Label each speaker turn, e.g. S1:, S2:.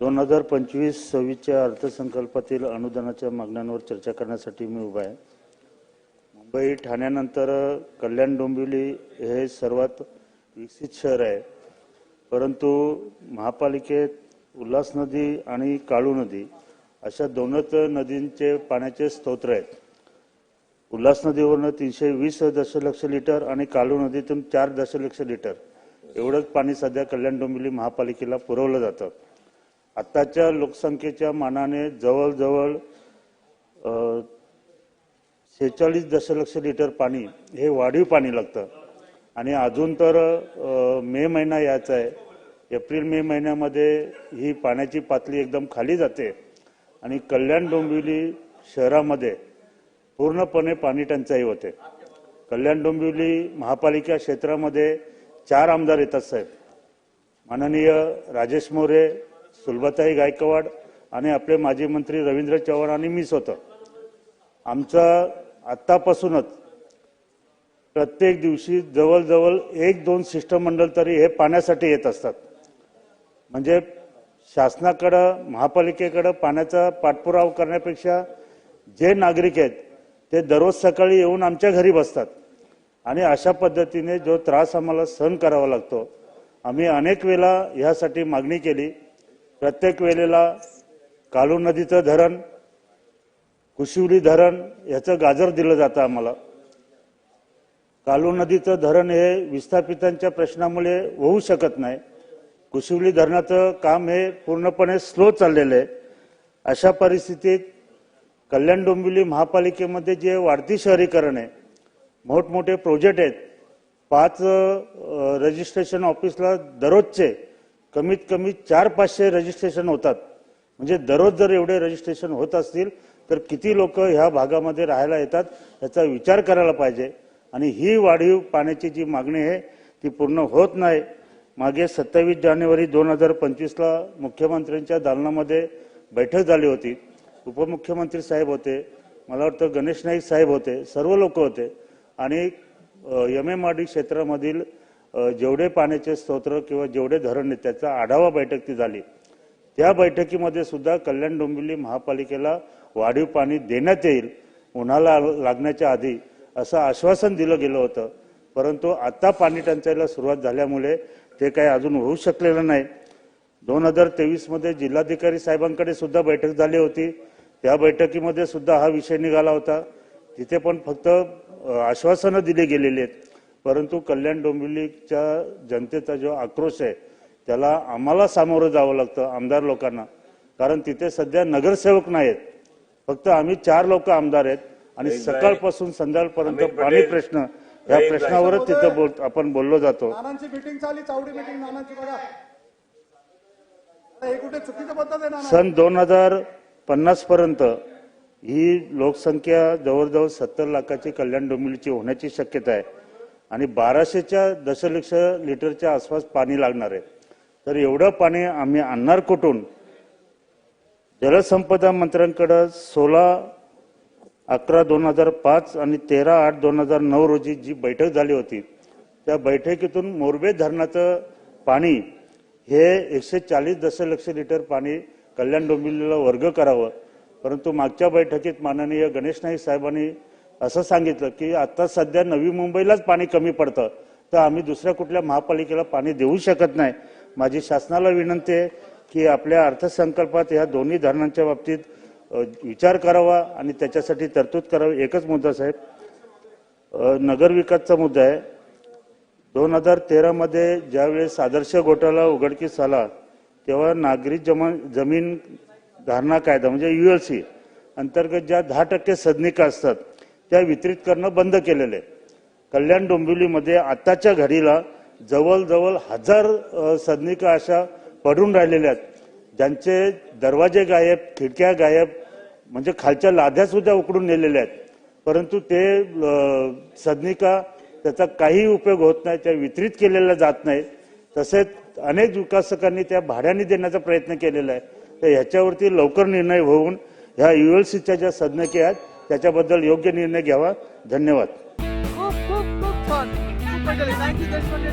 S1: दोन हजार पंचवीस सव्वीसच्या अर्थसंकल्पातील अनुदानाच्या मागण्यांवर चर्चा करण्यासाठी मी उभा आहे. मुंबई ठाण्यानंतर कल्याण डोंबिवली हे सर्वात विकसित शहर आहे. परंतु महापालिकेत उल्हास नदी आणि काळू नदी अशा दोनच नदींचे पाण्याचे स्तोत्र आहेत. उल्हास नदीवरनं तीनशे वीस दशलक्ष लिटर आणि काळू नदीतून चार दशलक्ष लिटर एवढंच पाणी सध्या कल्याण डोंबिवली महापालिकेला पुरवलं जातं. आत्ताच्या लोकसंख्येच्या मानाने जवळजवळ शेहेचाळीस दशलक्ष लिटर पाणी हे वाढीव पाणी लागतं. आणि अजून तर मे महिना यायचा आहे. एप्रिल मे महिन्यामध्ये ही पाण्याची पातळी एकदम खाली जाते. आणि कल्याण डोंबिवली शहरामध्ये पूर्णपणे पाणी टंचाई होते. कल्याण डोंबिवली महापालिका क्षेत्रामध्ये चार आमदार येतात साहेब. माननीय राजेश मोरे सुलभाताई गायकवाड आणि आपले माजी मंत्री रवींद्र चव्हाण आणि मी स्वतः आमचं आत्तापासूनच प्रत्येक दिवशी जवळजवळ एक दोन शिष्टमंडळ तरी हे पाण्यासाठी येत असतात. म्हणजे शासनाकडं महापालिकेकडं पाण्याचा पाठपुरावा करण्यापेक्षा जे नागरिक आहेत ते दररोज सकाळी येऊन आमच्या घरी बसतात. आणि अशा पद्धतीने जो त्रास आम्हाला सहन करावा लागतो आम्ही अनेक वेळा ह्यासाठी मागणी केली प्रत्येक वेळेला कालू नदीचं धरण कुशिवली धरण याचं गाजर दिलं जातं आम्हाला. कालू नदीचं धरण हे विस्थापितांच्या प्रश्नामुळे होऊ शकत नाही. कुशिवली धरणाचं काम हे पूर्णपणे स्लो चाललेलं आहे. अशा परिस्थितीत कल्याण डोंबिवली महापालिकेमध्ये जे वाढती शहरीकरण आहे मोठमोठे प्रोजेक्ट आहेत पाच रजिस्ट्रेशन ऑफिसला दररोजचे कमीत कमी चार पाचशे रजिस्ट्रेशन होतात. म्हणजे दररोज जर एवढे रजिस्ट्रेशन होत असतील तर किती लोक ह्या भागामध्ये राहायला येतात याचा विचार करायला पाहिजे. आणि ही वाढीव पाण्याची जी मागणी आहे ती पूर्ण होत नाही. मागे सत्तावीस जानेवारी दोन हजार पंचवीसला मुख्यमंत्र्यांच्या दालनामध्ये बैठक झाली होती. उपमुख्यमंत्री साहेब होते मला वाटतं गणेश नाईक साहेब होते सर्व लोक होते. आणि यमेमाडी क्षेत्रामधील जेवढे पाण्याचे स्तोत्र किंवा जेवढे धरण आहेत त्याचा आढावा बैठक ती झाली. त्या बैठकीमध्ये सुद्धा कल्याण डोंबिवली महापालिकेला वाढीव पाणी देण्यात येईल उन्हाला लागण्याच्या आधी असं आश्वासन दिलं गेलं होतं. परंतु आत्ता पाणी टंचाईला सुरुवात झाल्यामुळे ते काही अजून होऊ शकलेलं नाही. दोन हजार तेवीसमध्ये जिल्हाधिकारी साहेबांकडे सुद्धा बैठक झाली होती. त्या बैठकीमध्ये सुद्धा हा विषय निघाला होता. तिथे पण फक्त आश्वासनं दिली गेलेली आहेत. परंतु कल्याण डोंबिवलीच्या जनतेचा जो आक्रोश आहे त्याला आम्हाला सामोरं जावं लागतं आमदार लोकांना. कारण तिथे सध्या नगरसेवक नाहीत फक्त आम्ही चार लोक आमदार आहेत आणि सकाळपासून संध्याकाळपर्यंत पाणी प्रश्न या प्रश्नावरच तिथं बोल आपण बोललो जातो.
S2: नानांची मीटिंग चालली चावडी मीटिंग नानांची बघा. आता हे कुठे चुकीचं पद्धत आहे नाना?
S1: सन दोन हजार पन्नास पर्यंत ही लोकसंख्या जवळजवळ सत्तर लाखाची कल्याण डोंबिवलीची होण्याची शक्यता आहे. आणि बाराशेच्या दशलक्ष लिटरच्या आसपास पाणी लागणार आहे. तर एवढं पाणी आम्ही आणणार कुठून? जलसंपदा मंत्र्यांकडं सोळा अकरा दोन हजार पाच आणि तेरा आठ दोन हजार नऊ रोजी जी बैठक झाली होती त्या बैठकीतून मोरबे धरणाचं पाणी हे एकशे चाळीस दशलक्ष लिटर पाणी कल्याण डोंबिवलीला वर्ग करावं. परंतु मागच्या बैठकीत माननीय गणेश नाईक साहेबांनी असं सांगितलं की आता सध्या नवी मुंबईलाच पाणी कमी पडतं. तर आम्ही दुसऱ्या कुठल्या महापालिकेला पाणी देऊ शकत नाही. माझी शासनाला विनंती आहे की आपल्या अर्थसंकल्पात ह्या दोन्ही धरणांच्या बाबतीत विचार करावा आणि त्याच्यासाठी तरतूद करावी. एकच मुद्दा साहेब नगरविकासचा मुद्दा आहे. दोन हजार तेरामध्ये ज्यावेळेस आदर्श घोटाळा उघडकीस आला तेव्हा नागरी जमा जमीन धारणा कायदा म्हणजे यू एल सी अंतर्गत ज्या दहा टक्के सदनिका असतात त्या वितरित करणं बंद केलेलं आहे. कल्याण डोंबिवलीमध्ये आताच्या घडीला जवळजवळ हजार सदनिका अशा पडून राहिलेल्या आहेत. ज्यांचे दरवाजे गायब खिडक्या गायब म्हणजे खालच्या लाद्या सुद्धा उकडून नेलेल्या आहेत. परंतु ते सदनिका त्याचा काही उपयोग होत नाही त्या वितरित केलेल्या जात नाहीत. तसेच अनेक विकासकांनी त्या भाड्याने देण्याचा प्रयत्न केलेला आहे. तर ह्याच्यावरती लवकर निर्णय होऊन ह्या युएलसीच्या ज्या सदनिका आहेत त्याच्याबद्दल योग्य निर्णय घ्यावा. धन्यवाद.
S3: खूप खूप खूप छान थँक्यू
S2: देशपांडे